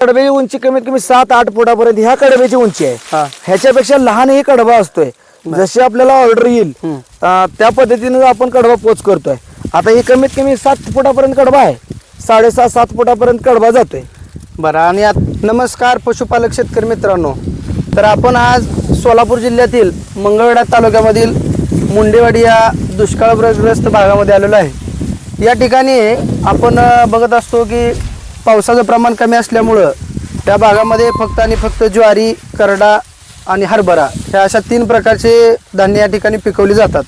कडब्याची उंची कमीत कमी सात आठ फुटापर्यंत ह्या कडब्याची उंची आहे. ह्याच्यापेक्षा लहानही कडबा असतोय. जशी आपल्याला ऑर्डर येईल त्या पद्धतीने आपण कडबा पोच करतोय. आता ही कमीत कमी सात फुटापर्यंत कडबा आहे. साडेसहा सात फुटापर्यंत कडबा जातोय. बरं आणि आत- नमस्कार पशुपालक शेतकरी मित्रांनो. तर आपण आज सोलापूर जिल्ह्यातील मंगळवेढा तालुक्यामधील मुंडेवाडी या दुष्काळग्रस्त भागामध्ये आलेलो आहे. या ठिकाणी आपण बघत असतो की पावसाचं प्रमाण कमी असल्यामुळं त्या भागामध्ये फक्त आणि फक्त ज्वारी करडा आणि हरभरा ह्या अशा तीन प्रकारचे धान्य या ठिकाणी पिकवली जातात.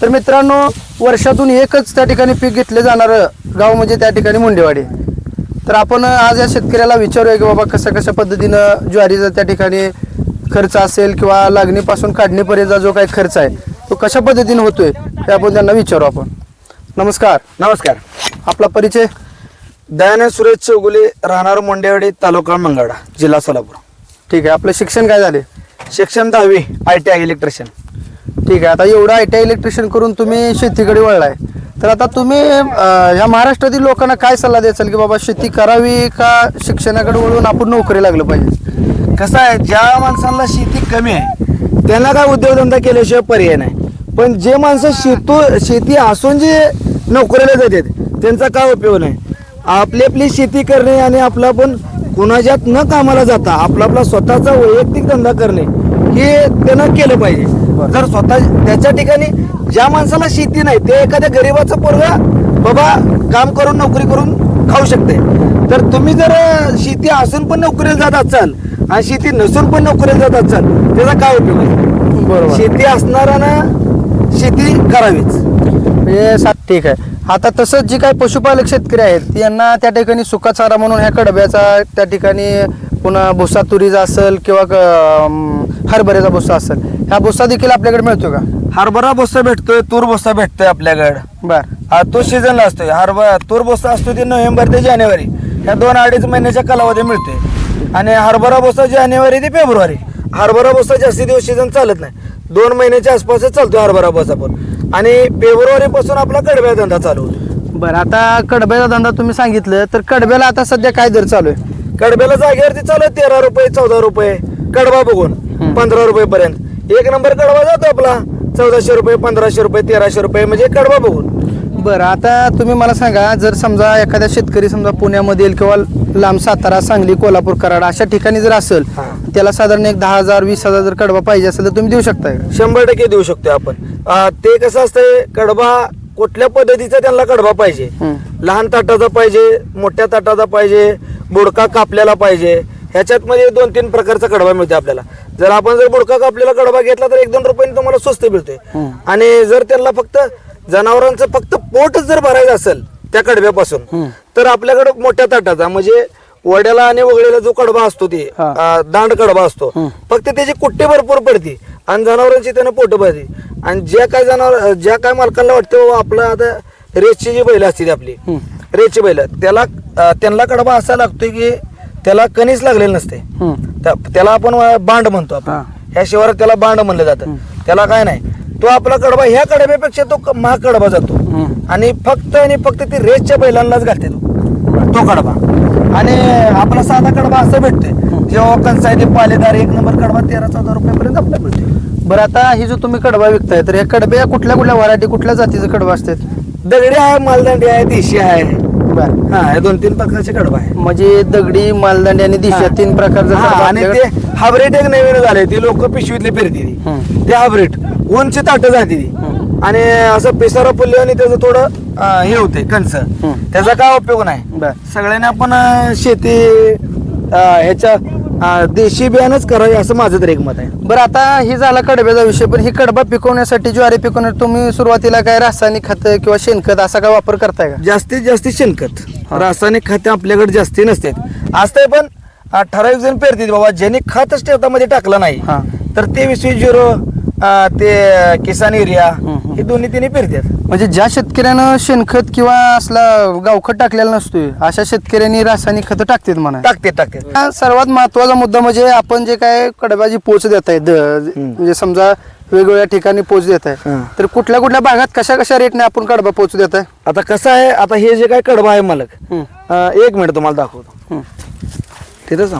तर मित्रांनो वर्षातून एकच त्या ठिकाणी पीक घेतले जाणारं गाव म्हणजे त्या ठिकाणी मुंडेवाडी. तर आपण आज या शेतकऱ्याला विचारूया की बाबा कशा कशा पद्धतीनं ज्वारीचा त्या ठिकाणी खर्च असेल किंवा लागणीपासून काढणीपर्यंतचा जो काही खर्च आहे तो कशा पद्धतीने होतोय हे आपण त्यांना विचारू आपण. नमस्कार. नमस्कार. आपला परिचय? दयानंद सुरेश चौगुले राहणार मोंडेवाडी तालुका मंगळा जिल्हा सोलापूर. ठीक आहे आपलं शिक्षण काय झाले? शिक्षण दहावी आय टी आय इलेक्ट्रिशियन ठीक आहे आता एवढं आय टी आय इलेक्ट्रिशियन करून तुम्ही शेतीकडे वळलाय. तर आता तुम्ही अं, ह्या महाराष्ट्रातील लोकांना काय सल्ला द्याल की बाबा शेती करावी का शिक्षणाकडे वळून आपण नोकरी लागलं पाहिजे? कसं आहे ज्या माणसांना शेती कमी आहे त्यांना काय उद्योगधंदा केल्याशिवाय पर्याय नाही. पण जे माणसं शेतू शेती असून जे नोकरीला जातात त्यांचा काय उपयोग नाही? आपली आपली शेती करणे आणि आपला पण कुणाच्यात न कामाला जाता आपला आपला स्वतःचा वैयक्तिक धंदा करणे हे त्यानं केलं पाहिजे. जर स्वतः त्याच्या ठिकाणी ज्या माणसाला शेती नाही ते एखाद्या गरीबाचं पोरगा बाबा काम करून नोकरी करून खाऊ शकते. तर तुम्ही जर शेती असून पण नोकरीला जात असाल आणि शेती नसून पण नोकरीला जात असाल त्याचा काय उपयोग आहे? बरोबर. शेती असणाऱ्यानं शेती करावीच. म्हणजे सात ठीक आहे. आता तसंच जे काही पशुपालक शेतकरी आहेत यांना त्या ठिकाणी सुकाचारा म्हणून ह्या कडब्याचा त्या ठिकाणी पुन्हा भुसा तुरीचा असेल किंवा हरभऱ्याचा भुसा असेल ह्या भुसा देखील आपल्याकडे मिळतो का? हरभरा बोस्सा भेटतोय तूर बोस्सा भेटतोय आपल्याकडे. बर. तो सीझनला असतोय. हरभरा तूर बोस्सा असतो ते नोव्हेंबर ते जानेवारी. ह्या दोन अडीच महिन्याच्या कालावधी मिळते आणि हरभरा बोस्सा जानेवारी ते फेब्रुवारी. हरभरा बोस्सा जास्ती दिवस सीझन चालत नाही. दोन महिन्याच्या आसपासच चालतोय हरभरा बोस्सा पण. आणि फेब्रुवारी पासून आपला कडव्या धंदा चालू होतो. बर आता कडब्याचा धंदा तुम्ही सांगितलं तर कडब्याला आता सध्या काय दर चालू आहे? कडब्याला जागेवरती चालू आहे तेरा रुपये चौदा रुपये. कडबा बघून पंधरा रुपये पर्यंत एक नंबर कडबा जातो आपला चौदाशे रुपये पंधराशे रुपये तेराशे रुपये म्हणजे कडबा बघून. बरं आता तुम्ही मला सांगा जर समजा एखाद्या शेतकरी समजा पुण्यामधील किंवा लांब सातारा सांगली कोल्हापूर कराड अशा ठिकाणी जर असेल हा. त्याला साधारण एक दहा हजार वीस हजार जर कडबा पाहिजे असेल तर तुम्ही देऊ शकताय का? शंभर टक्के देऊ शकतो आपण. अं, ते कसं असतंय कडबा कुठल्या पद्धतीचा त्यांना कडबा पाहिजे हम्म. लहान ताटाचा पाहिजे मोठ्या ताटाचा पाहिजे बुडका कापलेला पाहिजे ह्याच्यात मध्ये दोन तीन प्रकारचा कडबा मिळतो आपल्याला जर आपण जर बुडका कापलेला कडबा घेतला तर एक दोन रुपयांनी तुम्हाला स्वस्त मिळतोय हम्म. आणि जर त्यांना फक्त जनावरांचं फक्त पोटच जर भरायचं असेल त्या कडब्यापासून. तर आपल्याकडे मोठ्या ताटाचा म्हणजे वड्याला आणि वगळेला जो कडबा असतो ते हा. अं, दांड कडबा असतो हम्म. फक्त त्याची कुट्टी भरपूर पडते आणि जनावरांची त्यानं पोट भरते. आणि ज्या काय जनावर ज्या काय मालकांना वाटतं बाबा आपलं आता रेसची जी बैल असते आपली. रेसची बैल त्याला त्यांना कडबा असा लागतोय की त्याला कणीच लागलेलं नसते. त्याला आपण बांड म्हणतो. आपण. ह्या शिवारात त्याला बांड म्हणलं जातं. त्याला काय नाही. तो आपला कडबा ह्या कडब्यापेक्षा तो महाग कडबा जातो. आणि फक्त आणि फक्त ते रेसच्या बैलांनाच घालते तो. तो कडबा. आणि आपला साधा कडबा असं भेटतोय. जेव्हा कंसाय ते पालेदार एक नंबर कडबा तेरा चौदा रुपयापर्यंत आपल्याला मिळतोय बरं आता ही जो तुम्ही कडबा विकताय तर ह्या कडब्या कुठल्या कुठल्या व्हरायटी कुठल्या जातीचे कडबा असतात? दगडी आहे मालदांडी आहे देशी आहे. हा हे दोन तीन प्रकारचे कडबा आहे. म्हणजे दगडी मालदांडी आणि दिशा. तीन प्रकारचा कडबा आणि ते आपल्याकडे- हायब्रिड एक नवीन झाले ती लोक पिशवीतले फिरते ती. हम्म. ते हायब्रिड उंची ताट जाते ती. हम्म. आणि असं पिसारा फुलले आणि त्याचं थोडं अं, हे होते कंस. त्याचा काय उपयोग नाही. बर. सगळ्यांनी आपण अं, शेती अं, ह्याच्या देशी बियाणंच करावी असं माझं तर एक मत आहे. बरं आता ही झाला कडब्याचा विषय पण ही कडबा पिकवण्यासाठी ज्वारी पिकवण्यासाठी तुम्ही सुरुवातीला काय रासायनिक खत किंवा शेणखत असा काय वापर करताय का? जास्तीत जास्त शेणखत. रासायनिक खते आपल्याकडे जास्ती नसतात. असतंय पण ठराविक जण पेरतील बाबा ज्यांनी खतच शेतामध्ये टाकलं नाही हा. तर ते वीस झिरो ते किसान एरिया. हे दोन्ही तिन्ही पेरतात. म्हणजे ज्या शेतकऱ्यानं शेणखत किंवा असला गावखत टाकलेला नसतोय अशा शेतकऱ्यांनी रासायनिक खत टाकतात म्हणा टाकते टाकते हा सर्वात महत्त्वाचा मुद्दा म्हणजे आपण जे काय कडब्याची पोच देत आहे म्हणजे समजा वेगवेगळ्या ठिकाणी पोच देत आहे हा. तर कुठल्या कुठल्या भागात कशा कशा रेटने आपण कडबा पोच देत आहे आता कसं आहे आता हे जे काय कडबा आहे मालक. अं, एक मिनिट तुम्हाला दाखवतो. तिथंच ना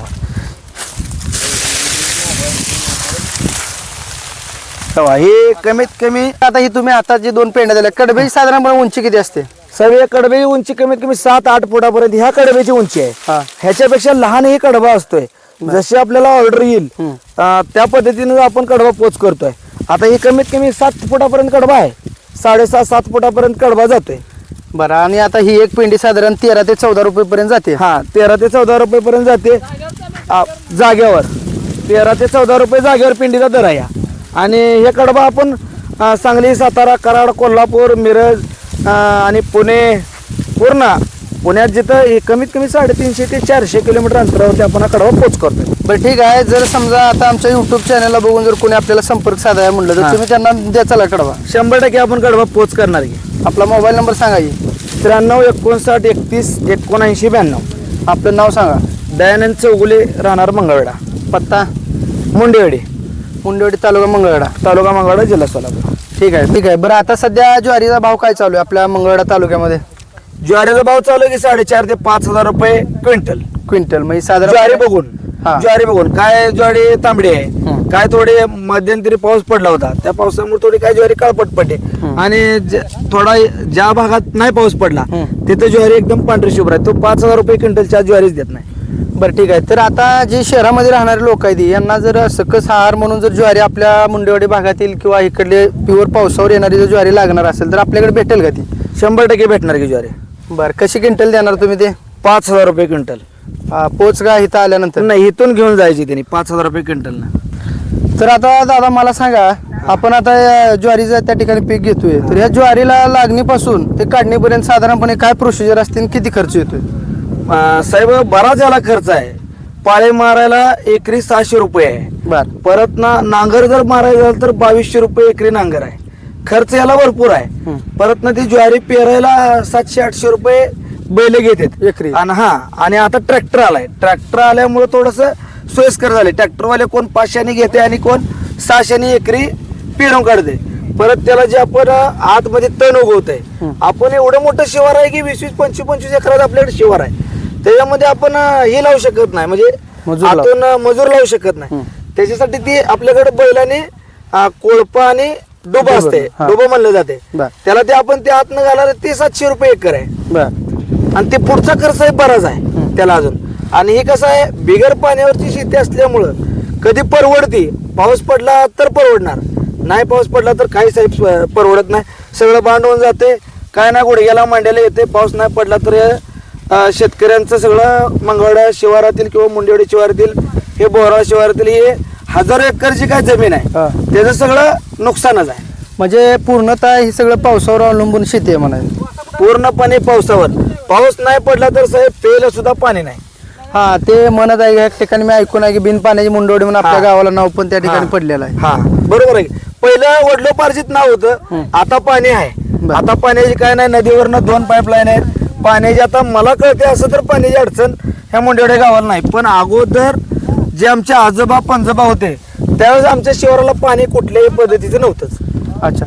तेव्हा हे कमीत कमी आता ही तुम्ही आता जी दोन पेंड्या दिल्या कडबेची साधारणपणे उंची किती असते? सगळ्या कडबे उंची कमीत कमी सात आठ फुटापर्यंत ह्या कडब्याची उंची आहे. हा. ह्याच्यापेक्षा लहानही कडबा असतोय. जशी आपल्याला ऑर्डर येईल. अं, त्या पद्धतीने आपण कडबा पोच करतोय. आता ही कमीत कमी सात फुटापर्यंत कडबा आहे. साडेसात सात फुटापर्यंत कडबा जातोय. बरं आणि आता ही एक पेंडी साधारण तेरा ते चौदा रुपये पर्यंत जाते. हा तेरा ते चौदा रुपये पर्यंत जाते. आ, जाग्यावर तेरा ते चौदा रुपये जागेवर पिंडीचा दर आहे हा. आणि हे कडबा आपण सांगली सातारा कराड कोल्हापूर मिरज आणि पुणे पूर्ण. पुण्यात जिथं हे कमीत कमी साडेतीनशे ते चारशे किलोमीटर अंतरावरती आपण हा कडबा पोच करतोय. बरं ठीक आहे. जर समजा आता आमच्या युट्यूब चॅनलला बघून जर कोणी आपल्याला संपर्क साधायला म्हणलं तर. तुम्ही त्यांना द्या चला कडवा शंभर टक्के आपण कडबा पोच करणार की आपला मोबाईल नंबर सांगा. त्र्याण्णव एकोणसाठ एकतीस एकोणऐंशी ब्याण्णव. आपलं नाव सांगा. दयानंद चौगुले राहणार मंगळवेढा. पत्ता? मुंडेवाडी. मुंडेवाडी तालुका मंगळवेढा तालुका मंगळवेढा जिल्हा सोलापूर. ठीक आहे ठीक आहे. बरं आता सध्या ज्वारीचा भाव काय चालू आहे आपल्या मंगळवेढा तालुक्यामध्ये? ज्वारीचा भाव चालू आहे की साडेचार ते पाच हजार रुपये क्विंटल. क्विंटल म्हणजे साधारण ज्वारी बघून हा. ज्वारी बघून. काय ज्वारी तांबडी आहे हं. काय थोडे मध्यंतरी पाऊस पडला होता त्या पावसामुळे थोडी काय ज्वारी काळपट पडते हं. आणि ज- थोडा ज्या भागात नाही पाऊस पडला हं. तिथे ज्वारी एकदम पांढरी शुभ्र आहे. तो पाच हजार रुपये क्विंटलच्या ज्वारीच देत नाही. बरं ठीक आहे. तर आता जे शहरामध्ये राहणारे लोक आहेत यांना जर सकस आहार म्हणून जर ज्वारी आपल्या मुंडेवाडी भागातील किंवा इकडले प्युअर पावसावर येणारी जर ज्वारी लागणार असेल तर आपल्याकडे भेटेल का ती? शंभर टक्के भेटणार की ज्वारी. बरं कशी क्विंटल देणार तुम्ही ते? पाच हजार रुपये क्विंटल. हा, पोच का इथं आल्यानंतर? नाही इथून घेऊन जायची त्यांनी पाच हजार रुपये क्विंटल तर आता दादा मला सांगा आपण आता या ज्वारीचं त्या ठिकाणी पीक घेतोय. तर या ज्वारीला लागणीपासून ते काढणीपर्यंत साधारणपणे काय प्रोसिजर असते आणि किती खर्च येतोय? साहेब बराच याला खर्च आहे. पाळे मारायला एकरी सहाशे रुपये आहे. बर. परत ना नांगर जर मारायचं झालं तर बावीसशे रुपये एकरी नांगर आहे. खर्च याला भरपूर आहे. परत ना ती ज्वारी पेरायला सातशे आठशे रुपये बैल घेतात. एकरी. आणि हा आणि आता ट्रॅक्टर आलाय. ट्रॅक्टर आल्यामुळे थोडस सोयीस्कर झाले. ट्रॅक्टरवाले कोण पाचशेने घेते आणि कोण सहाशेने एकरी पेरून काढते. परत त्याला जे आपण आतमध्ये तण उगवतंय. हं. आपण एवढं मोठं शिवार आहे की वीस वीस पंचवीस पंचवीस एकरात आपल्याकडे शिवार आहे. त्याच्यामध्ये आपण हे लावू शकत नाही. म्हणजे मजूर लावू. आतून अं, मजूर लावू शकत नाही. त्याच्यासाठी ती आपल्याकडे बैलाने कोळपा आणि डोबा असते. डोबं म्हणलं जाते. त्याला ते आपण ते आतनं घालायला ते सातशे रुपये एकर आहे. आणि ते पुढचा खर्च बराच आहे. त्याला अजून. आणि हे कसं आहे बिगर पाण्यावरची शेती असल्यामुळं कधी परवडती पाऊस पडला तर परवडणार. नाही पाऊस पडला तर काही साहेब परवडत नाही. सगळं बांधवून जाते. काय नाही गुडघ्याला मांड्याला येते. पाऊस नाही पडला तर शेतकऱ्यांचं सगळं मंगळवाड्या शिवारातील किंवा मुंडेवाडी शिवारातील हे बोरा शिवारातील हे हजारो एकरची काय जमीन आहे हा. त्याचं सगळं नुकसानच आहे म्हणजे पूर्णतः हे सगळं पावसावर अवलंबून शेती आहे म्हणायचं पूर्णपणे पावसावर पाऊस नाही पडला तर साहेब प्यायला सुद्धा पाणी नाही हा ते म्हणत आहे या ठिकाणी मी ऐकून आहे की बिन पाण्याची मुंडवडी म्हणून आपल्या हा. गावाला नाव पण त्या ठिकाणी हा. पडलेलं आहे हा बरोबर आहे पहिलं वडलोपार्जित नाव होतं. आता पाणी आहे. आता पाण्याची काय नाही नदीवरनं दोन पाईपलाईन आहेत पाण्याची आता मला कळते असं तर पाण्याची अडचण ह्या मुंडेवाड्या गावाला नाही. पण अगोदर जे आमचे आजोबा पंजोबा होते त्यावेळेस आमच्या शिवाराला पाणी कुठल्याही पद्धतीचं नव्हतंच. अच्छा.